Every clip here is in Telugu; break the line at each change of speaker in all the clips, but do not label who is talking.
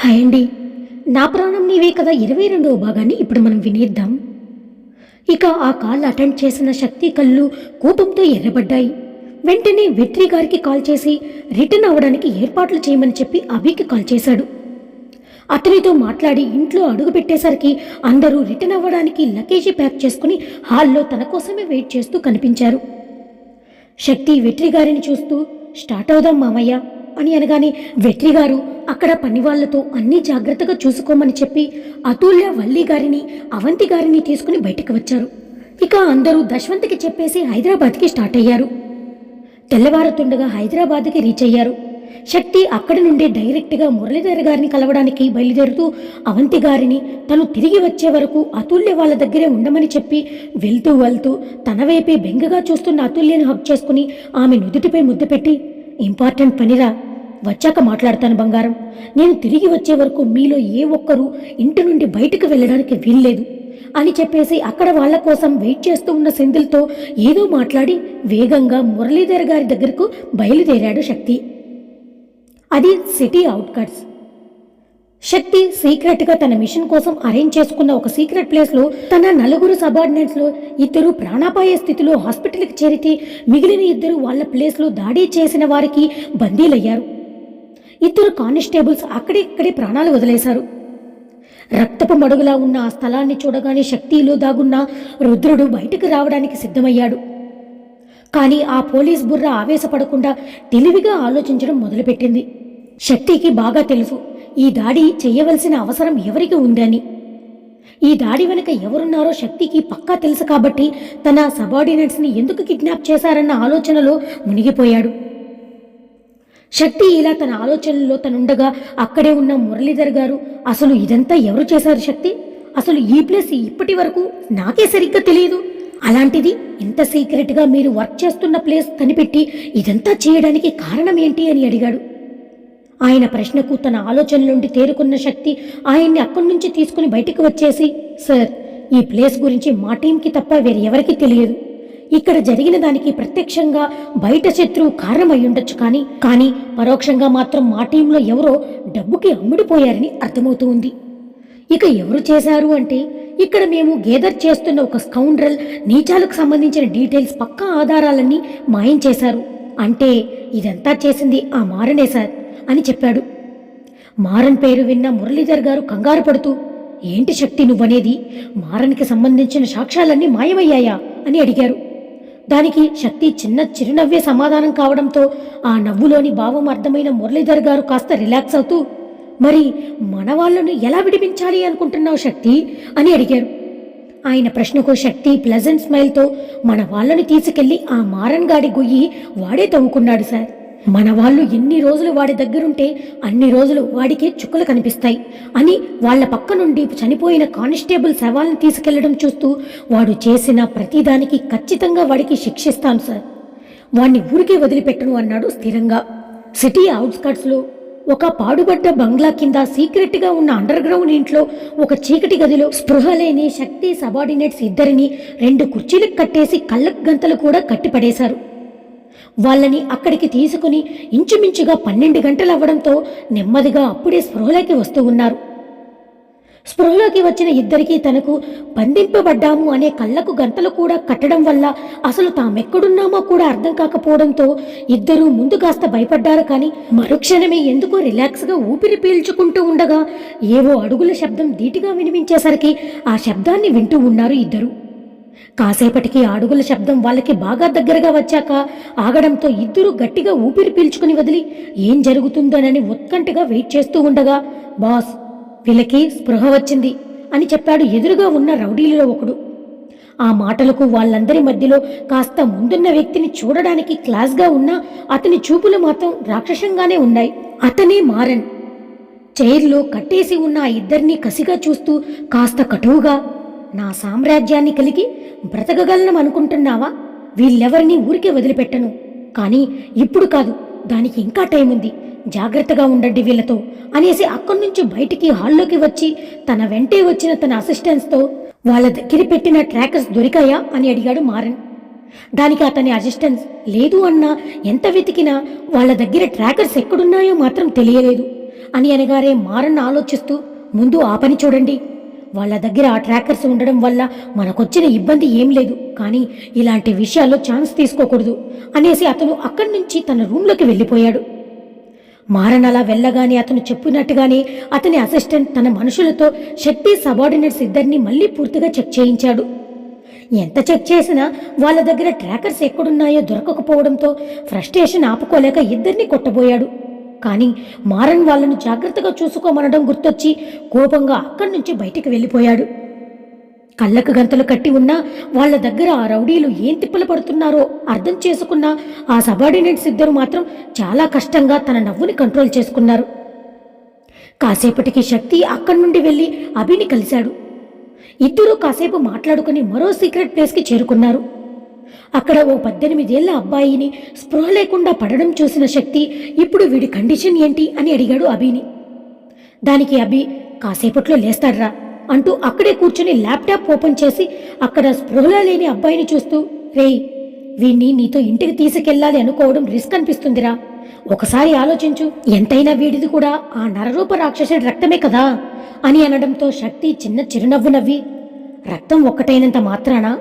హాయ్ అండి. నా ప్రాణం నీవే కదా ఇరవై రెండవ భాగాన్ని ఇప్పుడు మనం వినేద్దాం. ఇక ఆ కాల్ అటెండ్ చేసిన శక్తి కళ్ళు కోపంతో ఎర్రబడ్డాయి. వెంటనే వెట్రి గారికి కాల్ చేసి రిటర్న్ అవ్వడానికి ఏర్పాట్లు చేయమని చెప్పి అభికి కాల్ చేశాడు. అతనితో మాట్లాడి ఇంట్లో అడుగు పెట్టేసరికి అందరూ రిటర్న్ అవ్వడానికి లగేజీ ప్యాక్ చేసుకుని హాల్లో తన కోసమే వెయిట్ చేస్తూ కనిపించారు. శక్తి వెట్రి గారిని చూస్తూ స్టార్ట్ అవుదాం మామయ్య. అని అనగానే వెట్రి గారు అక్కడ పని వాళ్ళతో అన్ని జాగ్రత్తగా చూసుకోమని చెప్పి అతుల్య వల్లి గారిని అవంతి గారిని తీసుకుని బయటకు వచ్చారు. ఇక అందరూ దశవంత్కి చెప్పేసి హైదరాబాద్కి స్టార్ట్ అయ్యారు. తెల్లవారుతుండగా హైదరాబాద్కి రీచ్ అయ్యారు. శక్తి అక్కడి నుండే డైరెక్ట్గా మురళీధర్ గారిని కలవడానికి బయలుదేరుతూ అవంతి గారిని తను తిరిగి వచ్చే వరకు అతుల్య వాళ్ళ దగ్గరే ఉండమని చెప్పి వెళ్తూ వెళ్తూ తన వైపే బెంగగా చూస్తున్న అతుల్యను హక్ చేసుకుని ఆమె నుదుటిపై ముద్దు పెట్టి ఇంపార్టెంట్ పనిరా వచ్చాక మాట్లాడతాను బంగారం. నేను తిరిగి వచ్చే వరకు మీలో ఏ ఒక్కరూ ఇంటి నుండి బయటకు వెళ్ళడానికి వీల్లేదు అని చెప్పేసి అక్కడ వాళ్ళ కోసం వెయిట్ చేస్తూ ఉన్న సెంధిల్తో ఏదో మాట్లాడి వేగంగా మురళీధర్ గారి దగ్గరకు బయలుదేరాడు శక్తి. అది సిటీ అవుట్కట్స్. శక్తి సీక్రెట్గా తన మిషన్ కోసం అరేంజ్ చేసుకున్న ఒక సీక్రెట్ ప్లేస్లో తన నలుగురు సబార్డినేట్స్లో ఇద్దరు ప్రాణాపాయ స్థితిలో హాస్పిటల్కి చేరితే మిగిలిన ఇద్దరు వాళ్ళ ప్లేస్లో దాడి చేసిన వారికి బందీలయ్యారు. ఇద్దరు కానిస్టేబుల్స్ అక్కడిక్కడే ప్రాణాలు వదిలేశారు. రక్తపు మడుగులా ఉన్న ఆ స్థలాన్ని చూడగానే శక్తిలో దాగున్న రుద్రుడు బయటకు రావడానికి సిద్ధమయ్యాడు. కానీ ఆ పోలీస్ బుర్ర ఆవేశపడకుండా తెలివిగా ఆలోచించడం మొదలుపెట్టింది. శక్తికి బాగా తెలుసు ఈ దాడి చేయవలసిన అవసరం ఎవరికి ఉందని. ఈ దాడి వెనుక ఎవరున్నారో శక్తికి పక్కా తెలుసు కాబట్టి తన సబార్డినేట్స్ని ఎందుకు కిడ్నాప్ చేశారన్న ఆలోచనలో మునిగిపోయాడు. శక్తి ఇలా తన ఆలోచనలో తనుండగా అక్కడే ఉన్న మురళీధర్ గారు అసలు ఇదంతా ఎవరు చేశారు శక్తి? అసలు ఈ ప్లేస్ ఇప్పటి వరకు నాకే సరిగ్గా తెలియదు అలాంటిది ఇంత సీక్రెట్గా మీరు వర్క్ చేస్తున్న ప్లేస్ కనిపెట్టి ఇదంతా చేయడానికి కారణం ఏంటి అని అడిగాడు. ఆయన ప్రశ్నకు తన ఆలోచన నుండి తేరుకున్న శక్తి ఆయన్ని అక్కడి నుంచి తీసుకుని బయటకు వచ్చేసి సార్ ఈ ప్లేస్ గురించి మా టీంకి తప్ప వేరెవరికీ తెలియదు. ఇక్కడ జరిగిన దానికి ప్రత్యక్షంగా బయట శత్రువు కారణమై ఉండొచ్చు కానీ కానీ పరోక్షంగా మాత్రం మా టీంలో ఎవరో డబ్బుకి అమ్ముడిపోయారని అర్థమవుతూ ఉంది. ఇక ఎవరు చేశారు అంటే ఇక్కడ మేము గేదర్ చేస్తున్న ఒక స్కౌండ్రల్ నీచాలకు సంబంధించిన డీటెయిల్స్ పక్కా ఆధారాలన్నీ మాయం చేశారు. అంటే ఇదంతా చేసింది ఆ మారనే సార్ అని చెప్పాడు. మారన్ పేరు విన్న మురళీధర్ గారు కంగారు పడుతూ ఏంటి శక్తి నువ్వనేది? మారన్కి సంబంధించిన సాక్ష్యాలన్నీ మాయమయ్యాయా? అని అడిగారు. దానికి శక్తి చిన్న చిరునవ్వే సమాధానం కావడంతో ఆ నవ్వులోని భావం అర్థమైన మురళీధర్ గారు కాస్త రిలాక్స్ అవుతూ మరి మన వాళ్ళను ఎలా విడిపించాలి అనుకుంటున్నావు శక్తి? అని అడిగారు. ఆయన ప్రశ్నకు శక్తి ప్లెజెంట్ స్మైల్తో మన వాళ్ళని తీసుకెళ్ళి ఆ మారన్గాడి గొయ్యి వాడే తవ్వుకున్నాడు సార్. మన వాళ్ళు ఎన్ని రోజులు వాడి దగ్గరుంటే అన్ని రోజులు వాడికే చుక్కలు కనిపిస్తాయి అని వాళ్ళ పక్క నుండి చనిపోయిన కానిస్టేబుల్ శవాలను తీసుకెళ్ళడం చూస్తూ వాడు చేసిన ప్రతిదానికి ఖచ్చితంగా వాడికి శిక్షిస్తాను సార్. వాణ్ణి ఊరికే వదిలిపెట్టను అన్నాడు స్థిరంగా. సిటీ అవుట్స్కట్స్లో ఒక పాడుబడ్డ బంగ్లా కింద సీక్రెట్గా ఉన్న అండర్ గ్రౌండ్ ఇంట్లో ఒక చీకటి గదిలో స్పృహ లేని శక్తి సబార్డినేట్స్ ఇద్దరిని రెండు కుర్చీలకు కట్టేసి కళ్ళకు గంతలు కూడా కట్టిపడేశారు. వాళ్ళని అక్కడికి తీసుకుని ఇంచుమించుగా పన్నెండు గంటలు అవ్వడంతో నెమ్మదిగా అప్పుడే స్పృహలోకి వస్తూ ఉన్నారు. స్పృహలోకి వచ్చిన ఇద్దరికీ తనకు బంధింపబడ్డాము అనే కళ్ళకు గంటలు కూడా కట్టడం వల్ల అసలు తామెక్కడున్నామో కూడా అర్థం కాకపోవడంతో ఇద్దరూ ముందు కాస్త భయపడ్డారు కానీ మరుక్షణమే ఎందుకో రిలాక్స్గా ఊపిరి పీల్చుకుంటూ ఉండగా ఏవో అడుగుల శబ్దం ధీటుగా వినిపించేసరికి ఆ శబ్దాన్ని వింటూ ఉన్నారు ఇద్దరు. కాసేపటికి అడుగుల శబ్దం వాళ్ళకి బాగా దగ్గరగా వచ్చాక ఆగడంతో ఇద్దరు గట్టిగా ఊపిరి పీల్చుకుని వదిలి ఏం జరుగుతుందోనని ఉత్కంఠగా వెయిట్ చేస్తూ ఉండగా బాస్ వీళ్ళకి స్పృహ వచ్చింది అని చెప్పాడు ఎదురుగా ఉన్న రౌడీలలో ఒకడు. ఆ మాటలకు వాళ్ళందరి మధ్యలో కాస్త ముందున్న వ్యక్తిని చూడడానికి క్లాస్గా ఉన్నా అతని చూపులు మాత్రం రాక్షసంగానే ఉన్నాయి. అతనే మారన్. చైర్లో కట్టేసి ఉన్న ఆ ఇద్దరిని కసిగా చూస్తూ కాస్త కటువుగా నా సామ్రాజ్యాన్ని కలిగి బ్రతకగలను అనుకుంటున్నావా? వీళ్ళెవరిని ఊరికే వదిలిపెట్టను. కానీ ఇప్పుడు కాదు దానికి ఇంకా టైం ఉంది. జాగ్రత్తగా ఉండండి వీళ్ళతో అనేసి అక్కడి నుంచి బయటికి హాల్లోకి వచ్చి తన వెంటే వచ్చిన తన అసిస్టెంట్స్తో వాళ్ళ దగ్గర పెట్టిన ట్రాకర్స్ దొరికాయా అని అడిగాడు మారన్. దానికి అతని అసిస్టెంట్స్ లేదు అన్నా ఎంత వెతికినా వాళ్ళ దగ్గర ట్రాకర్స్ ఎక్కడున్నాయో మాత్రం తెలియలేదు అని అనగారే మారన్ ఆలోచిస్తూ ముందు ఆ పని చూడండి. వాళ్ళ దగ్గర ఆ ట్రాకర్స్ ఉండడం వల్ల మనకొచ్చిన ఇబ్బంది ఏం లేదు. కానీ ఇలాంటి విషయాల్లో ఛాన్స్ తీసుకోకూడదు అనేసి అతను అక్కడి నుంచి తన రూమ్లోకి వెళ్ళిపోయాడు. మారన్ అలా వెళ్ళగానే అతను చెప్పినట్టుగానే అతని అసిస్టెంట్ తన మనుషులతో శక్తి సబార్డినేట్స్ ఇద్దరిని మళ్ళీ పూర్తిగా చెక్ చేయించాడు. ఎంత చెక్ చేసినా వాళ్ళ దగ్గర ట్రాకర్స్ ఎక్కడున్నాయో దొరకకపోవడంతో ఫ్రస్ట్రేషన్ ఆపుకోలేక ఇద్దరిని కొట్టబోయాడు. కానీ మారన్ వాళ్ళను జాగ్రత్తగా చూసుకోమనడం గుర్తొచ్చి కోపంగా అక్కడి నుంచి బయటికి వెళ్ళిపోయాడు. కళ్ళకు గంతలు కట్టి ఉన్నా వాళ్ళ దగ్గర ఆ రౌడీలు ఏం తిప్పలు పడుతున్నారో అర్థం చేసుకున్న ఆ సబార్డినేట్స్ ఇద్దరు మాత్రం చాలా కష్టంగా తన నవ్వుని కంట్రోల్ చేసుకున్నారు. కాసేపటికి శక్తి అక్కడి నుండి వెళ్ళి అభిని కలిశాడు. ఇద్దరూ కాసేపు మాట్లాడుకుని మరో సీక్రెట్ ప్లేస్కి చేరుకున్నారు. అక్కడ ఓ పద్దెనిమిదేళ్ళ అబ్బాయిని స్పృహ లేకుండా పడడం చూసిన శక్తి ఇప్పుడు వీడి కండిషన్ ఏంటి అని అడిగాడు అభిని దానికి అభి కాసేపట్లో లేస్తాడ్రా అంటూ అక్కడే కూర్చుని ల్యాప్టాప్ ఓపెన్ చేసి అక్కడ స్పృహలో లేని అబ్బాయిని చూస్తూ రేయ్ వీణ్ణి నీతో ఇంటికి తీసుకెళ్ళాలి అనుకోవడం రిస్క్ అనిపిస్తుందిరా. ఒకసారి ఆలోచించు ఎంతైనా వీడిది కూడా ఆ నరరూప రాక్షసుడి రక్తమే కదా అని అనడంతో శక్తి చిన్న చిరునవ్వు నవ్వి రక్తం ఒక్కటైనంత మాత్రానా?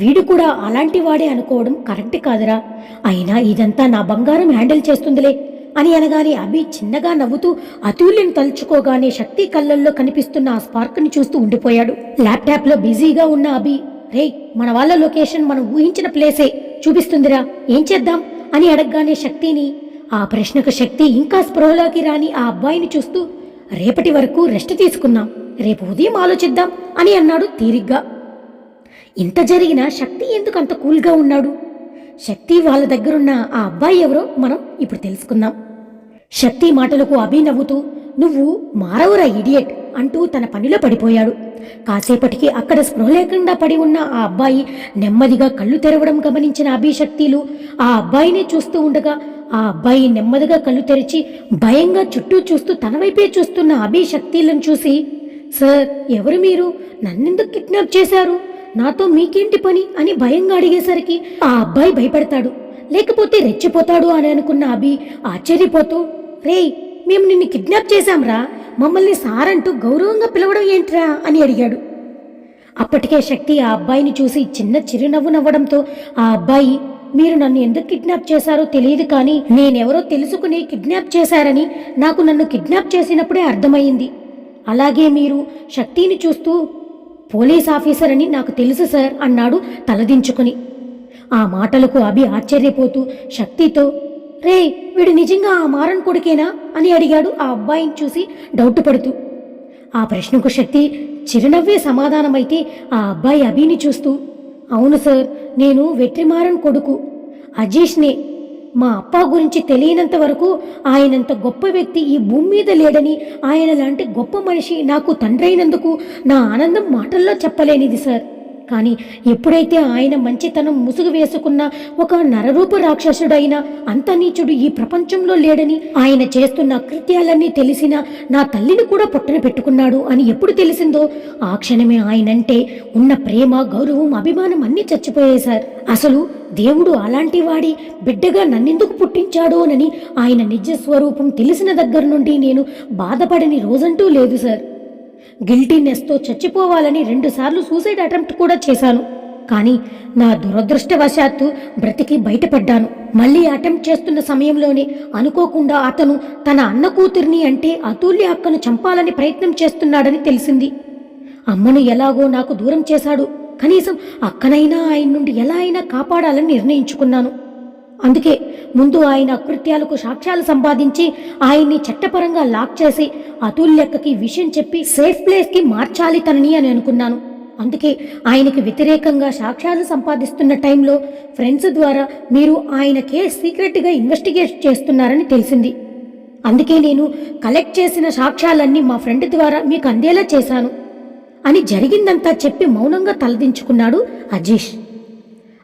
వీడు కూడా అలాంటి వాడే అనుకోవడం కరెక్ట్ కాదురా. అయినా ఇదంతా నా బంగారం హ్యాండిల్ చేస్తుందిలే అని అనగానే అభి చిన్నగా నవ్వుతూ అతుల్యం తలుచుకోగానే శక్తి కళ్ళల్లో కనిపిస్తున్న ఆ స్పార్క్ని చూస్తూ ఉండిపోయాడు. ల్యాప్టాప్లో బిజీగా ఉన్న అభి రేయ్ మన వాళ్ళ లొకేషన్ మనం ఊహించిన ప్లేసే చూపిస్తుందిరా ఏం చేద్దాం? అని అడగగానే శక్తిని ఆ ప్రశ్నకు శక్తి ఇంకా స్పృహలోకి రాని ఆ అబ్బాయిని చూస్తూ రేపటి వరకు రెస్ట్ తీసుకుందాం రేపు ఉదయం ఆలోచిద్దాం అని అన్నాడు తీరిగ్గా. ఇంత జరిగినా శక్తి ఎందుకు అంత కూల్గా ఉన్నాడు? శక్తి వాళ్ళ దగ్గరున్న ఆ అబ్బాయి ఎవరో మనం ఇప్పుడు తెలుసుకుందాం. శక్తి మాటలకు అభి నవ్వుతూ నువ్వు మారవురా ఇడియట్ అంటూ తన పనిలో పడిపోయాడు. కాసేపటికి అక్కడ స్పృహ లేకుండా పడి ఉన్న ఆ అబ్బాయి నెమ్మదిగా కళ్ళు తెరవడం గమనించిన అభిశక్తిలు ఆ అబ్బాయిని చూస్తూ ఉండగా ఆ అబ్బాయి నెమ్మదిగా కళ్ళు తెరిచి భయంగా చుట్టూ చూస్తూ తన వైపే చూస్తున్న అభిశక్తిలను చూసి సార్ ఎవరు మీరు? నన్నెందుకు కిడ్నాప్ చేశారు? నాతో మీకేంటి పని అని భయంగా అడిగేసరికి ఆ అబ్బాయి భయపడతాడు. లేకపోతే రెచ్చిపోతాడు అని అనుకున్న అభి ఆశ్చర్యపోతూ రేయ్ మేము నిన్ను కిడ్నాప్ చేశాంరా. మమ్మల్ని సార్ అంటూ గౌరవంగా పిలవడం ఏంట్రా? అని అడిగాడు. అప్పటికే శక్తి ఆ అబ్బాయిని చూసి చిన్న చిరునవ్వు నవ్వడంతో ఆ అబ్బాయి మీరు నన్ను ఎందుకు కిడ్నాప్ చేశారో తెలియదు కానీ నేనెవరో తెలుసుకుని కిడ్నాప్ చేశారని నాకు నన్ను కిడ్నాప్ చేసినప్పుడే అర్థమైంది అలాగే మీరు శక్తిని చూస్తూ పోలీస్ ఆఫీసర్ అని నాకు తెలుసు సార్ అన్నాడు తలదించుకుని. ఆ మాటలకు అభి ఆశ్చర్యపోతూ శక్తితో రే వీడు నిజంగా ఆ మారన్ కొడుకేనా? అని అడిగాడు ఆ అబ్బాయిని చూసి డౌట్ పడుతూ ఆ ప్రశ్నకు శక్తి చిరునవ్వే సమాధానమైతే ఆ అబ్బాయి అభిని చూస్తూ అవును సార్ నేను వెట్రిమారన్ కొడుకు అజీష్నే మా అప్ప గురించి తెలియనంత వరకు ఆయనంత గొప్ప వ్యక్తి ఈ భూమి మీద లేడని ఆయన లాంటి గొప్ప మనిషి నాకు తండ్రైనందుకు నా ఆనందం మాటల్లో చెప్పలేనిది సార్. కానీ ఎప్పుడైతే ఆయన మంచితనం ముసుగు వేసుకున్న ఒక నరరూప రాక్షసుడైన అంత నీచుడు ఈ ప్రపంచంలో లేడని ఆయన చేస్తున్న కృత్యాలన్నీ తెలిసిన నా తల్లిని కూడా పొట్టన పెట్టుకున్నాడు అని ఎప్పుడు తెలిసిందో ఆ క్షణమే ఆయనంటే ఉన్న ప్రేమ గౌరవం అభిమానం అన్నీ చచ్చిపోయాయి సార్. అసలు దేవుడు అలాంటి వాడి బిడ్డగా నన్నెందుకు పుట్టించాడోనని ఆయన నిజ స్వరూపం తెలిసిన దగ్గర నుండి నేను బాధపడని రోజంటూ లేదు సార్. గిల్టీనెస్తో చచ్చిపోవాలని రెండుసార్లు సూసైడ్ అటెంప్ట్ కూడా చేశాను. కానీ నా దురదృష్టవశాత్తు బ్రతికి బయటపడ్డాను. మళ్ళీ అటెంప్ట్ చేస్తున్న సమయంలోనే అనుకోకుండా అతను తన అన్న కూతుర్ని అంటే అతుల్య అక్కను చంపాలని ప్రయత్నం చేస్తున్నాడని తెలిసింది. అమ్మను ఎలాగో నాకు దూరం చేశాడు. కనీసం అక్కనైనా ఆయన నుండి ఎలా అయినా కాపాడాలని నిర్ణయించుకున్నాను. అందుకే ముందు ఆయన అకృత్యాలకు సాక్ష్యాలు సంపాదించి ఆయన్ని చట్టపరంగా లాక్ చేసి అతుల్యక్కకి విషయం చెప్పి సేఫ్ ప్లేస్కి మార్చాలి తనని అని అనుకున్నాను. అందుకే ఆయనకి వ్యతిరేకంగా సాక్ష్యాలు సంపాదిస్తున్న టైంలో ఫ్రెండ్స్ ద్వారా మీరు ఆయన కేసు సీక్రెట్గా ఇన్వెస్టిగేట్ చేస్తున్నారని తెలిసింది. అందుకే నేను కలెక్ట్ చేసిన సాక్ష్యాలన్నీ మా ఫ్రెండ్ ద్వారా మీకు అందేలా చేశాను. అని జరిగిందంతా చెప్పి మౌనంగా తలదించుకున్నాడు అజీష్.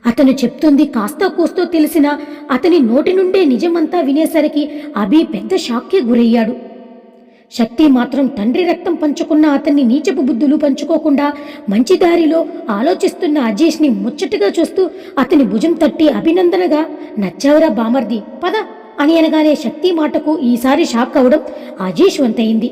అతను చెప్తుంది కాస్త కూస్తో తెలిసిన అతని నోటి నుండే నిజమంతా వినేసరికి అభి పెద్ద షాక్కి గురయ్యాడు. శక్తి మాత్రం తండ్రి రక్తం పంచుకున్న అతన్ని నీచపు బుద్ధులు పంచుకోకుండా మంచి దారిలో ఆలోచిస్తున్న అజేష్ని ముచ్చటగా చూస్తూ అతని భుజం తట్టి అభినందనగా నచ్చావురా బామర్ది పద అని అనగానే శక్తి మాటకు ఈసారి షాక్ అవ్వడం అజేష్ వంతయింది.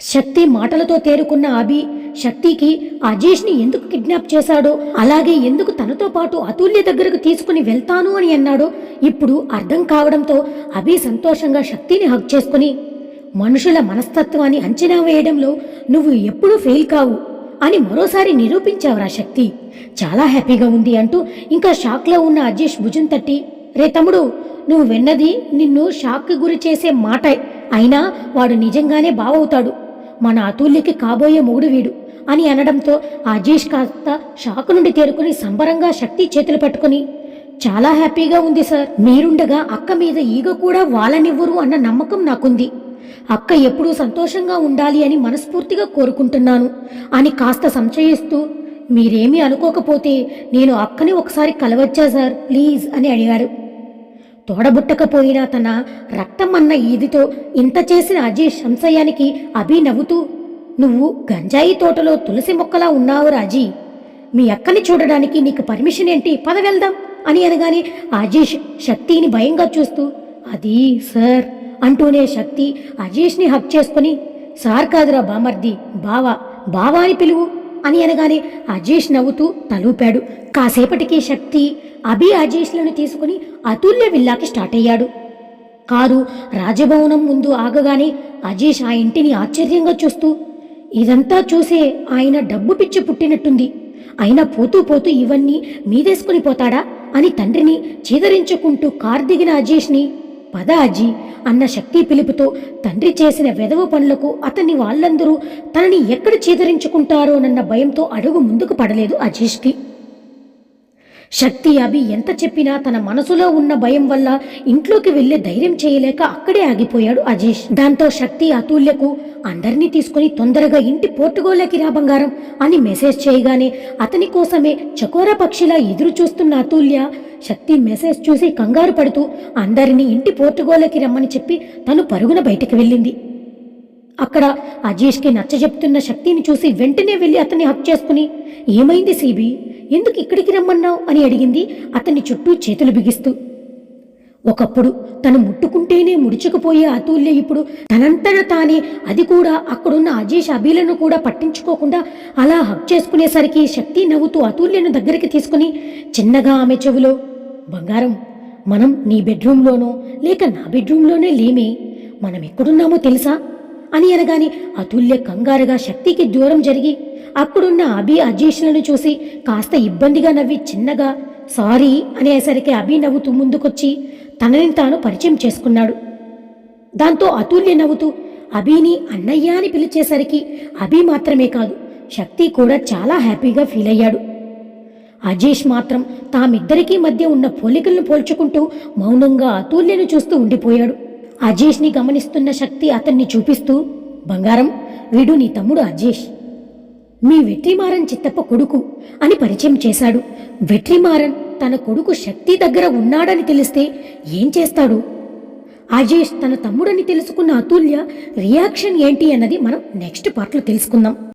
శక్తి మాటలతో తేరుకున్న అభి శక్తికి అజేష్ని ఎందుకు కిడ్నాప్ చేశాడో అలాగే ఎందుకు తనతో పాటు అతుల్య దగ్గరకు తీసుకుని వెళ్తాను అని అన్నాడో ఇప్పుడు అర్థం కావడంతో అభి సంతోషంగా శక్తిని హక్ చేసుకుని మనుషుల మనస్తత్వాన్ని అంచనా వేయడంలో నువ్వు ఎప్పుడూ ఫెయిల్ కావు అని మరోసారి నిరూపించావురా శక్తి. చాలా హ్యాపీగా ఉంది అంటూ ఇంకా షాక్లో ఉన్న అజేష్ భుజం తట్టి రే తమ్ముడు నువ్వు విన్నది నిన్ను షాక్కి గురి చేసే మాట. అయినా వాడు నిజంగానే బావవుతాడు. మన అతుల్యకి కాబోయే మొగుడు వీడు. అని అనడంతో అజీష్ కాస్త షాక్ నుండి తేరుకుని సంబరంగా శక్తి చేతులు పట్టుకుని చాలా హ్యాపీగా ఉంది సార్. మీరుండగా అక్క మీద ఈగ కూడా వాళ్ళనివ్వరు అన్న నమ్మకం నాకుంది. అక్క ఎప్పుడూ సంతోషంగా ఉండాలి అని మనస్ఫూర్తిగా కోరుకుంటున్నాను అని కాస్త సంశయిస్తూ మీరేమీ అనుకోకపోతే నేను అక్కని ఒకసారి కలవచ్చా సార్? ప్లీజ్ అని అడిగాడు. తోడబుట్టకపోయినా తన రక్తం అన్న ఈదితో ఇంత చేసిన అజయ్ సంశయానికి అభి నవ్వుతూ నువ్వు గంజాయి తోటలో తులసి మొక్కలా ఉన్నావు రాజీ. మీ అక్కని చూడడానికి నీకు పర్మిషన్ ఏంటి? పద వెళ్దాం అని అనగానే అజీష్ శక్తిని భయంగా చూస్తూ అది సార్ అంటూనే శక్తి అజీష్ని హక్ చేసుకుని సార్ కాదురా బామర్ది బావా బావా అని పిలువు అని అనగానే అజేష్ నవ్వుతూ తలూపాడు. కాసేపటికి శక్తి అభి అజేష్లను తీసుకుని అతుల్య విల్లాకి స్టార్ట్ అయ్యాడు. కారు రాజభవనం ముందు ఆగగానే అజేష్ ఆ ఇంటిని ఆశ్చర్యంగా చూస్తూ ఇదంతా చూసే ఆయన డబ్బు పిచ్చి పుట్టినట్టుంది. అయినా పోతూ పోతూ ఇవన్నీ మీదేసుకుని పోతాడా అని తండ్రిని చీదరించుకుంటూ కార్ దిగిన అజేష్ని పద అజీ అన్న శక్తి పిలుపుతో తండ్రి చేసిన వెధవ పనులకు అతన్ని వాళ్ళందరూ తనని ఎక్కడ చీదరించుకుంటారోనన్న భయంతో అడుగు ముందుకు పడలేదు అజేష్కి. శక్తి అభి ఎంత చెప్పినా తన మనసులో ఉన్న భయం వల్ల ఇంట్లోకి వెళ్ళే ధైర్యం చేయలేక అక్కడే ఆగిపోయాడు అజేష్. దాంతో శక్తి అతుల్యకు అందరినీ తీసుకుని తొందరగా ఇంటి పోర్టుగోలకి రా బంగారం అని మెసేజ్ చేయగానే అతని కోసమే చకోర పక్షిలా ఎదురు చూస్తున్న అతుల్య. శక్తి మెసేజ్ చూసి కంగారు పడుతూ అందరినీ ఇంటి పోర్టుగోలకి రమ్మని చెప్పి తను పరుగున బయటకు వెళ్ళింది. అక్కడ అజేష్కి నచ్చజెప్తున్న శక్తిని చూసి వెంటనే వెళ్ళి అతన్ని హక్ చేసుకుని ఏమైంది సీబీ? ఎందుకు ఇక్కడికి రమ్మన్నావు? అని అడిగింది అతన్ని చుట్టూ చేతులు బిగిస్తూ. ఒకప్పుడు తను ముట్టుకుంటేనే ముడుచుకుపోయే అతుల్య ఇప్పుడు తనంతట తానే అది కూడా అక్కడున్న అజేష్ అభిలను కూడా పట్టించుకోకుండా అలా హక్ చేసుకునేసరికి శక్తి నవ్వుతూ అతుల్యను దగ్గరికి తీసుకుని చిన్నగా ఆమె చెవిలో బంగారం మనం నీ బెడ్రూమ్లోనో లేక నా బెడ్రూమ్లోనే లేమే మనం ఎక్కడున్నామో తెలుసా? అని అనగాని అతుల్య కంగారుగా శక్తికి దూరం జరిగి అక్కడున్న అభి అజేష్లను చూసి కాస్త ఇబ్బందిగా నవ్వి చిన్నగా సారీ అనేసరికి అభి నవ్వుతూ ముందుకొచ్చి తనని తాను పరిచయం చేసుకున్నాడు. దాంతో అతుల్య నవ్వుతూ అభిని అన్నయ్య అని పిలిచేసరికి అభి మాత్రమే కాదు శక్తి కూడా చాలా హ్యాపీగా ఫీల్ అయ్యాడు. అజేష్ మాత్రం తామిద్దరికీ మధ్య ఉన్న పోలికలను పోల్చుకుంటూ మౌనంగా అతుల్యను చూస్తూ ఉండిపోయాడు. అజేష్ని గమనిస్తున్న శక్తి అతన్ని చూపిస్తూ బంగారం వీడు నీ తమ్ముడు అజేష్. మీ వెట్రిమారన్ చిత్తప్ప కొడుకు అని పరిచయం చేశాడు. వెట్రిమారన్ తన కొడుకు శక్తి దగ్గర ఉన్నాడని తెలిస్తే ఏం చేస్తాడు? అజేష్ తన తమ్ముడని తెలుసుకున్న అతుల్య రియాక్షన్ ఏంటి అన్నది మనం నెక్స్ట్ పార్ట్లో తెలుసుకుందాం.